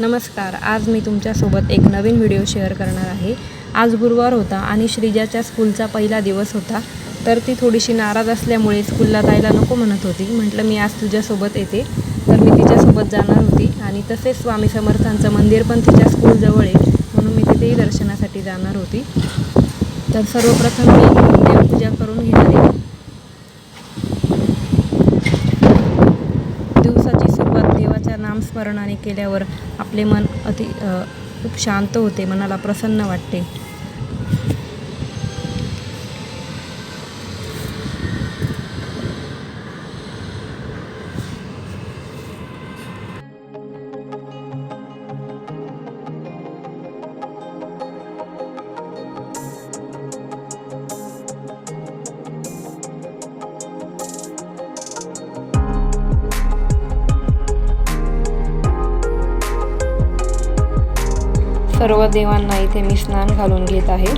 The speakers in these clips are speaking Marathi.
नमस्कार आज मी तुमच्यासोबत एक नवीन व्हिडिओ शेअर करणार आहे. आज गुरुवार होता आणि श्रीजाच्या स्कूलचा पहिला दिवस होता. तर ती थोडीशी नाराज असल्यामुळे स्कूलला जायला नको म्हणत होती. म्हटलं मी आज तुझ्यासोबत येते. तर मी तिच्यासोबत जाणार होती आणि तसेच स्वामी समर्थांचं मंदिर पण तिच्या स्कूलजवळ आहे. म्हणून मी तिथेही दर्शनासाठी जाणार होती. तर सर्वप्रथम मी देवपूजा करून घेणार आहे दिवसाची सुरुवात देवाच्या नामस्मरणाने केल्यावर आपले मन अति खूप शांत होते मनाला प्रसन्न वाटते. सर्व देवांना इथे मी स्नान घालून घेत आहे.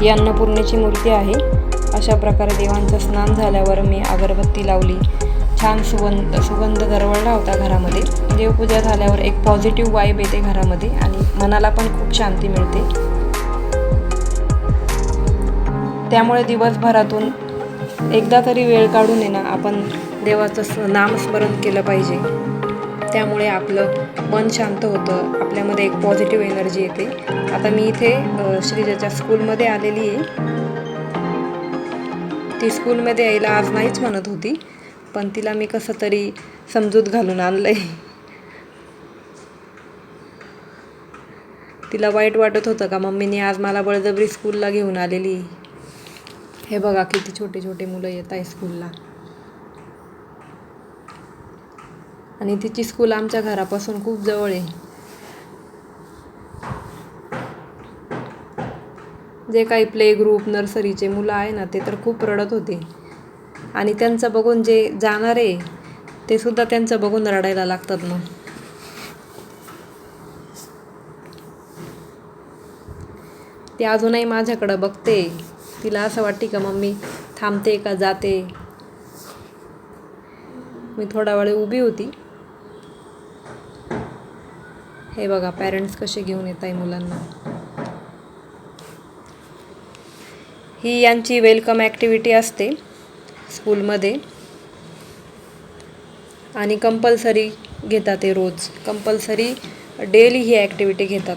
ही अन्नपूर्णेची मूर्ती आहे. अशा प्रकारे देवांचं स्नान झाल्यावर मी अगरबत्ती लावली. छान सुगंध सुगंध दरवळला होता घरामध्ये. देवपूजा झाल्यावर एक पॉझिटिव्ह वाईब येते घरामध्ये आणि मनाला पण खूप शांती मिळते. त्यामुळे दिवसभरातून एकदा तरी वेळ काढून येणं आपण देवाचं नामस्मरण केलं पाहिजे. त्यामुळे आपलं मन शांत होतं. आपल्यामध्ये एक पॉझिटिव्ह एनर्जी येते. आता मी इथे श्रीजाच्या स्कूलमध्ये आलेली आहे. ती स्कूलमध्ये यायला आज नाहीच म्हणत होती. पण तिला मी कसं तरी समजूत घालून आणलं आहे तिला वाईट वाटत होतं का मम्मीने आज मला बळजबरी स्कूलला घेऊन आलेली. हे बघा किती छोटे छोटे मुलं येत आहे स्कूलला आणि तिची स्कूल आमच्या घरापासून खूप जवळ आहे. जे काही प्ले ग्रुप नर्सरीचे मुलं आहे ना ते तर खूप रडत होते. आणि त्यांचं बघून जे जाणारे ते सुद्धा त्यांचं बघून रडायला लागतात मग. ती अजूनही माझ्याकडं बघते. तिला असं वाटते का मम्मी थांबते का जाते? मी थोडा वेळ उभी होती. हे बघा पॅरेंट्स कसे घेऊन येत आहे मुलांना. ही यांची वेलकम ॲक्टिव्हिटी असते स्कूलमध्ये आणि कंपल्सरी घेतात ते रोज. कंपल्सरी डेली ही ॲक्टिव्हिटी घेतात.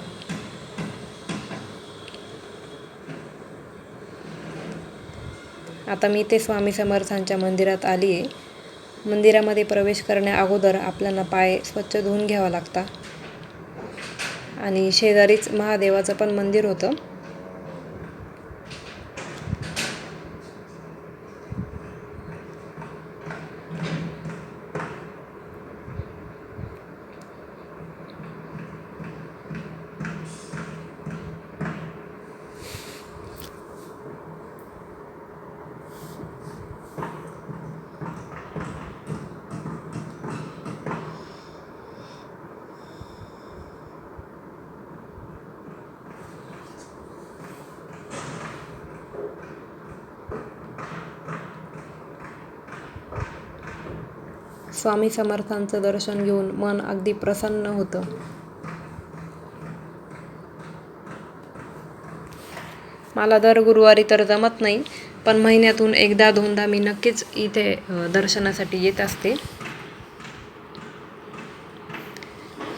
आता मी ते स्वामी समर्थांच्या मंदिरात आली आहे मंदिरामध्ये प्रवेश करण्या अगोदर आपल्याला पाय स्वच्छ धुवून घ्यावा लागता. आणि शेजारीच महादेवाचं पण मंदिर होतं. स्वामी समर्थांचं दर्शन घेऊन मन अगदी प्रसन्न होतं. मला दर गुरुवारी तर जमत नाही पण महिन्यातून एकदा दोनदा मी नक्कीच इथे दर्शनासाठी येत असते.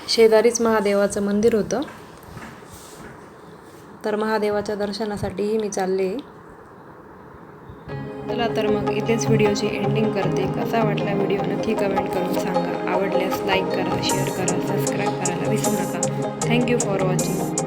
शेजारीच महादेवाचं मंदिर होतं. तर महादेवाच्या दर्शनासाठीही मी चालले. चला तर मग इथेच व्हिडिओची एंडिंग करते. कसा वाटला व्हिडिओ नक्की कमेंट करून सांगा. आवडल्यास लाईक करा शेअर करा सबस्क्राईब करायला विसरू नका. Thank you for watching